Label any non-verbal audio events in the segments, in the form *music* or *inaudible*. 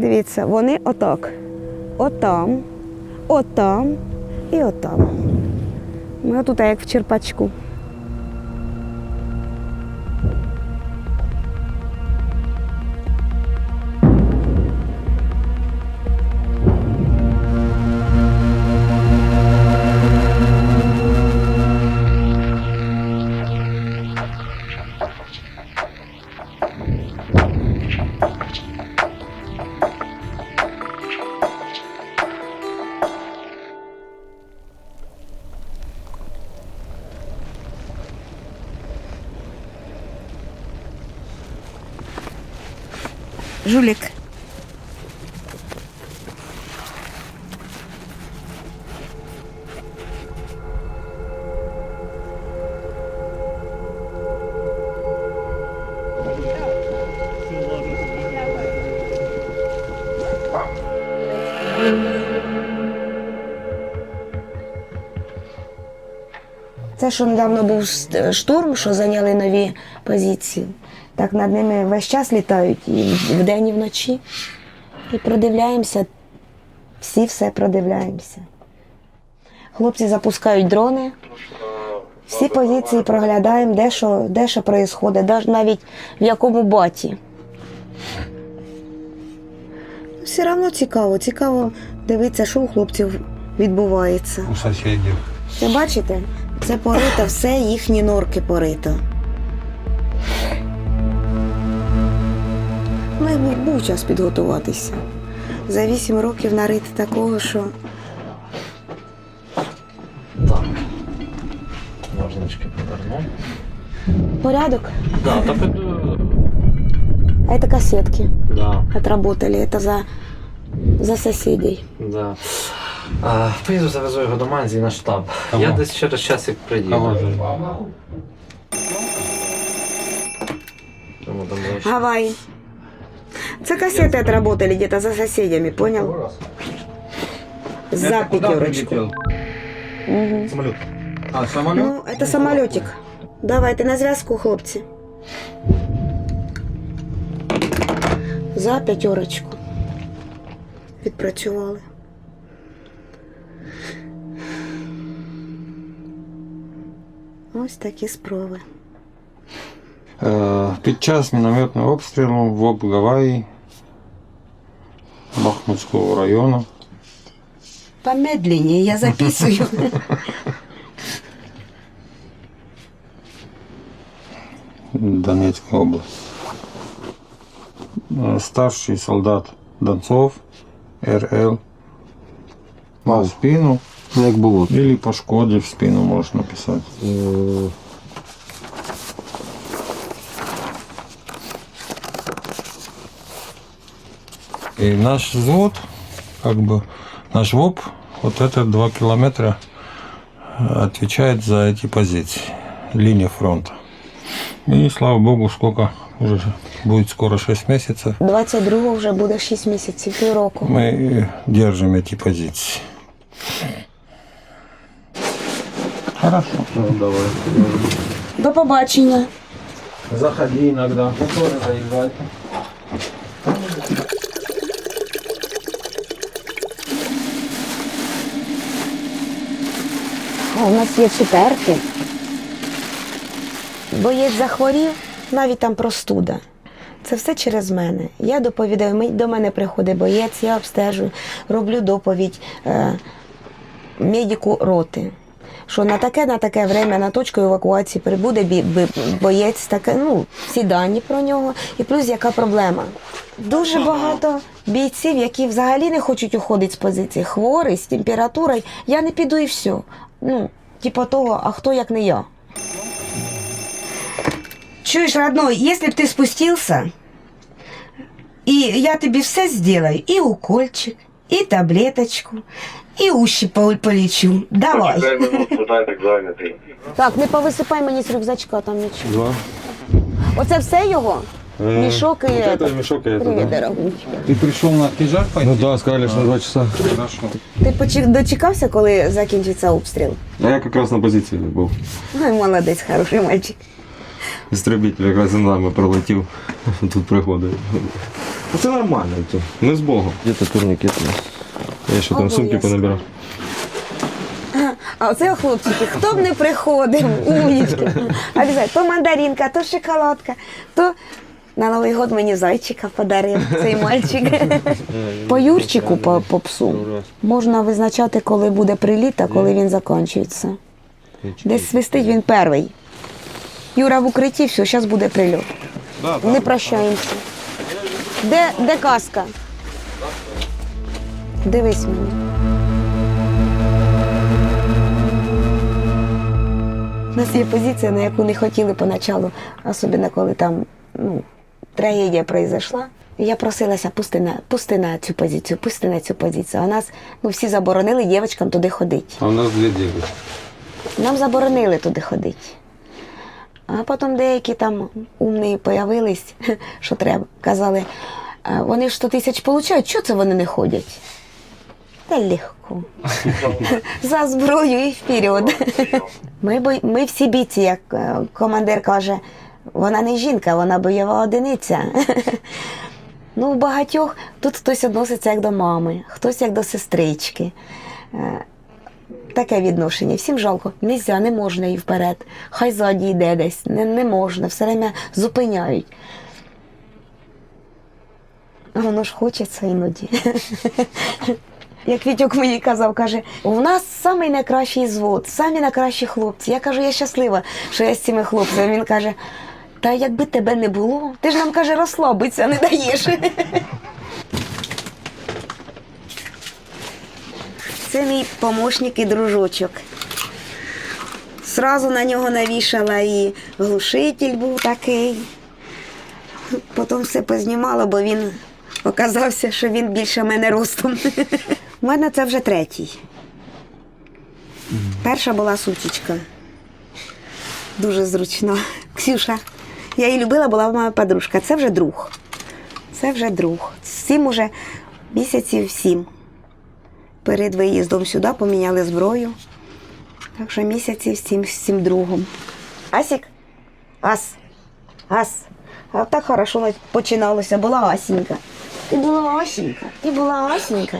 Дивіться, вони отак. Отам, отам і отам. Ми отут як в черпачку. Жулік. Це що недавно був штурм, що зайняли нові позиції. Так над ними весь час літають і вдень, і вночі. І продивляємося, всі все продивляємося. Хлопці запускають дрони, всі позиції проглядаємо, де що, де що відбувається, навіть в якому баті. Все одно цікаво, цікаво дивитися, що у хлопців відбувається. у соседей. Це бачите? Це порито, все їхні норки порито. Ну, і був, був час підготуватися. За вісім років нарити такого, що Так. Ножнички поверну. порядок. Да, так это... А это кассетки Да, отработали. Это за, за соседей. да. А, поїду завезу його до Манзі на штаб. Кого? Я десь через часик приїду. Кого Це кассеты отработали где-то за соседями, понял? За пятерочку. Мгм. Самолет. А, самолет? Ну, это самолетик. Давайте на зв'язку, хлопці. За п'ятерочку. Відпрацювали. Ось такі справи. Е, Під час мінометного обстрілу в ОБ Гаваї Бахмутського району Помедленнее, я записую. *laughs* Донецька область. Е, Старший солдат Донцов РЛ мав спину Як було? или пошкодив спину, можна написати. И наш взвод, как бы наш ВОП, вот это два километра э, отвечает за эти позиции, линия фронта. И слава богу, сколько уже будет скоро 6 месяцев, 22-го вже буде 6 місяців, півроку. мы э, держим эти позиции. Хорошо. давай. До побачення. Заходи иногда. Тоже Нас є цукерки. Боєць захворів, навіть там простуда. Це все через мене. Я доповідаю, до мене приходить боєць, я обстежую, роблю доповідь е, медику роти. Що на таке, на таке время, на точку евакуації прибуде боєць, таке, ну, всі дані про нього. І плюс яка проблема. Дуже багато бійців, які взагалі не хочуть уходити з позиції, хворий, з температурою. Я не піду і все. Ну, типу того, а хто як не я. Чуєш, родной, якщо б ти спустився, і я тобі все сделаю, і укольчик, і таблеточку, і уші пол- полічу. Давай. Почекай минуту, дай так зайнятий. Так, не повисипай мені з рюкзачка там нічого. Два. Оце все його? Мішок і... Вот это мешок и это, Привіт, да. дорогой. Ты пришел на кижак пойти? Ну да, сказали, что на два часа. Хорошо. Ти почек- дочекався, коли закінчиться обстріл? А я как раз на позиции был. Ой, молодець, хороший мальчик. Істребитель якраз за нами пролетів. *laughs* Тут приходить. Ну, Це нормально. це. Ми з Богом. Где-то турникет у нас. Я ще там сумки Обов'язково. понабирав. А оце хлопчики, хто б не приходив, умнічки. Обязательно. То мандаринка, то шоколадка, то на Новий год мені зайчика подарив цей мальчик. *laughs* По Юрчику, по, по псу, можна визначати, коли буде приліт, а коли він закінчується. Десь свистить він перший. Юра в укритті, все, зараз буде прильот. Не прощаємося. Де, де каска? Дивись мені. У нас є позиція, на яку не хотіли поначалу, особливо коли там ну, трагедія произошла. Я просилася, пусти на, пусти на цю позицію, пусти на цю позицію. А нас ну, всі заборонили дівчатам туди ходити. А у нас дві діви. Нам заборонили туди ходити. А потім деякі там умні появились, *laughs* що треба. Казали, вони ж 100 тисяч получають, чого це вони не ходять? Та легко. *laughs* За зброю і вперед. Ми, ми всі бійці, як е, командир каже, вона не жінка, вона бойова одиниця. *laughs* Ну, у багатьох тут хтось відноситься як до мами, хтось як до сестрички. Е, Таке відношення. Всім жалко. Нельзя, не можна і вперед. Хай ззаді йде десь. Не, не можна, все время зупиняють. Воно ж хочеться іноді. *laughs* Як Вітьок мені казав, каже, у нас самий найкращий звод, самі найкращі хлопці. Я кажу, я щаслива, що я з цими хлопцями. Він каже, та якби тебе не було, ти ж нам каже, розслабитися не даєш. Це мій помощник і дружочок. Сразу на нього навішала і глушитель був такий. Потім все познімала, бо він оказався, що він більше мене ростом. У мене це вже третій. Перша була сучечка. Дуже зручно. Ксюша. Я її любила, була моя подружка. Це вже друг. Це вже друг. Сім уже місяців сім. Перед виїздом сюди поміняли зброю. Так що місяців сім з другом. Асік? Ас. Ас. А так хорошо починалося. Була Асінька. Ти була Асінька. Ти була Асінька.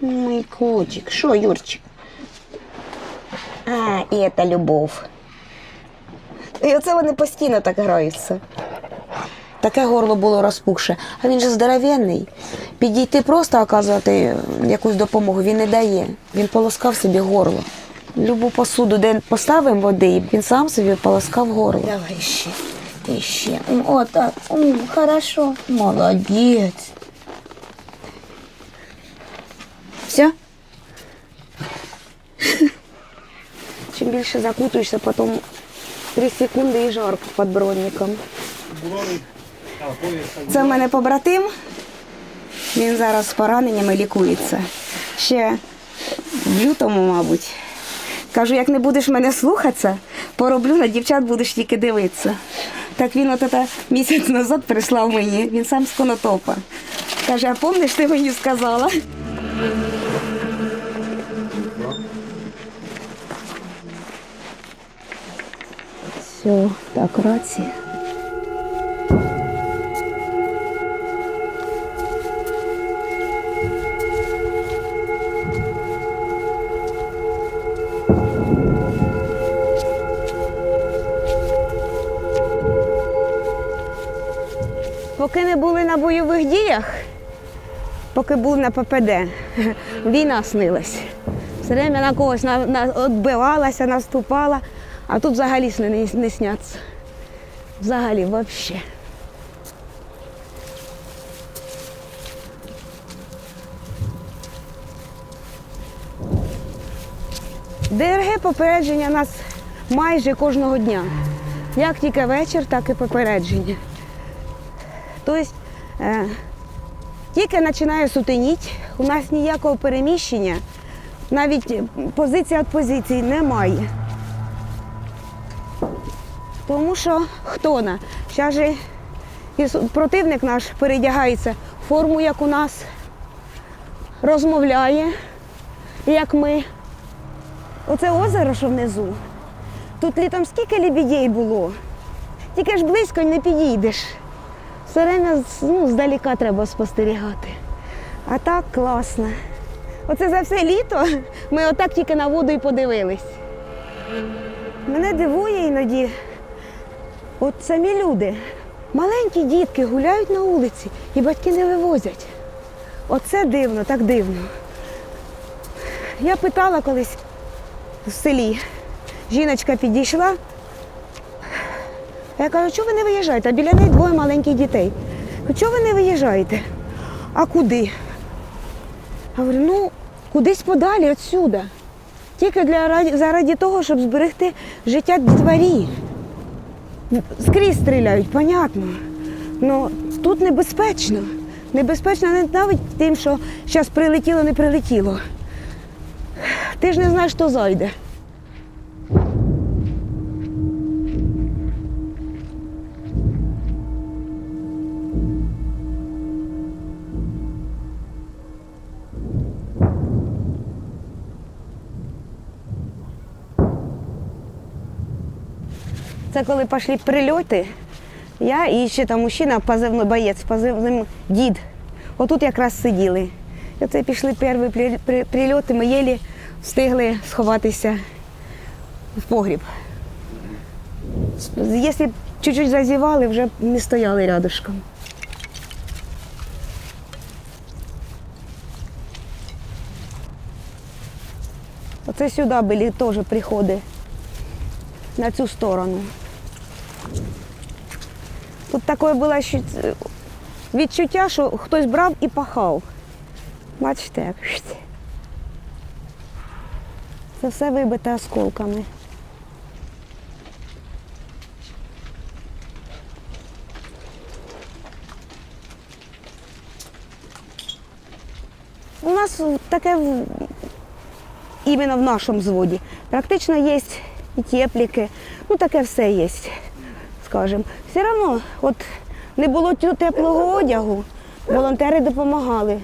Мой котик. Що, Юрчик? А, і це любов. І оце вони постійно так граються. Таке горло було розпухше, а він же здоровенний. Підійти просто оказувати якусь допомогу він не дає. Він полоскав собі горло. Любу посуду, де поставимо води, він сам собі полоскав горло. Давай ще. І ще. М, Отак. М, Хорошо. Молодець. Все? *laughs* Чим більше закутуєшся, потім 3 секунди і жарко під бронником. Це в мене побратим. Він зараз з пораненнями лікується. Ще в лютому, мабуть. Кажу, як не будеш мене слухатися, пороблю на дівчат будеш тільки дивитися. Так він от місяць назад прислав мені, він сам з конотопа. Каже, а помниш, ти мені сказала? Все, так, рація. Поки не були на бойових діях, поки були на ППД, *laughs* війна снилась. Все время на когось відбивалася, наступала, а тут взагалі сни не, не сняться. Взагалі, взагалі. ДРГ попередження нас майже кожного дня. Як тільки вечір, так і попередження. Тобто, е, тільки починає сутеніть, у нас ніякого переміщення, навіть позиція від позиції немає. Тому що хто на? Зараз же противник наш передягається форму, як у нас, розмовляє, як ми. Оце озеро, що внизу. Тут літом скільки лебідей було. Тільки ж близько не підійдеш. все время ну, здаліка треба спостерігати. А так класно. Оце за все літо ми отак тільки на воду і подивились. Мене дивує іноді, от самі люди, маленькі дітки гуляють на вулиці і батьки не вивозять. Оце дивно, так дивно. Я питала колись в селі, жіночка підійшла. Я кажу, чого ви не виїжджаєте? А біля неї двоє маленьких дітей. Кажу, чого ви не виїжджаєте? А куди? Я говорю, ну, кудись подалі відсюди. Тільки для, заради того, щоб зберегти життя дітворі. Скрізь стріляють, понятно. Ну тут небезпечно. Небезпечно не навіть тим, що зараз прилетіло, не прилетіло. Ти ж не знаєш, хто зайде. Це коли пішли прильоти, я і ще там мужчина, позивний боєць, позивним дід. Отут якраз сиділи. І оце пішли перші при- при- прильоти, ми єлі встигли сховатися в погріб. Якщо чуть-чуть зазівали, вже б не стояли рядышком. Оце сюди були теж приходи на цю сторону. Тут таке було відчуття, що хтось брав і пахав. Бачите, як. Це все вибите осколками. У нас таке іменно в нашому зводі. Практично є і тепліки, ну таке все є, скажімо. Все одно, от не було теплого одягу, волонтери допомагали.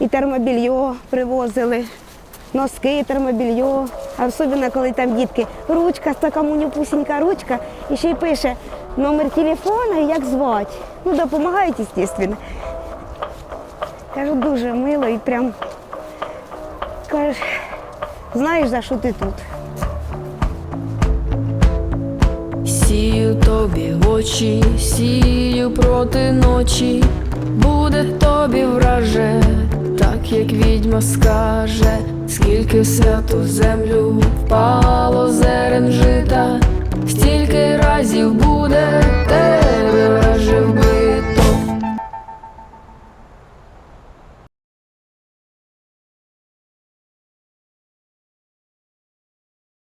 І термобільйо привозили, носки, термобільйо. А особливо, коли там дітки, ручка, така манюпусінька ручка, і ще й пише номер телефона і як звати. Ну, допомагають, звісно. Кажу, дуже мило і прям кажеш, знаєш, за що ти тут. сію тобі очі, сію проти ночі, буде тобі враже, так як відьма скаже, скільки в святу землю впало зерен жита, стільки разів буде тебе вражив би.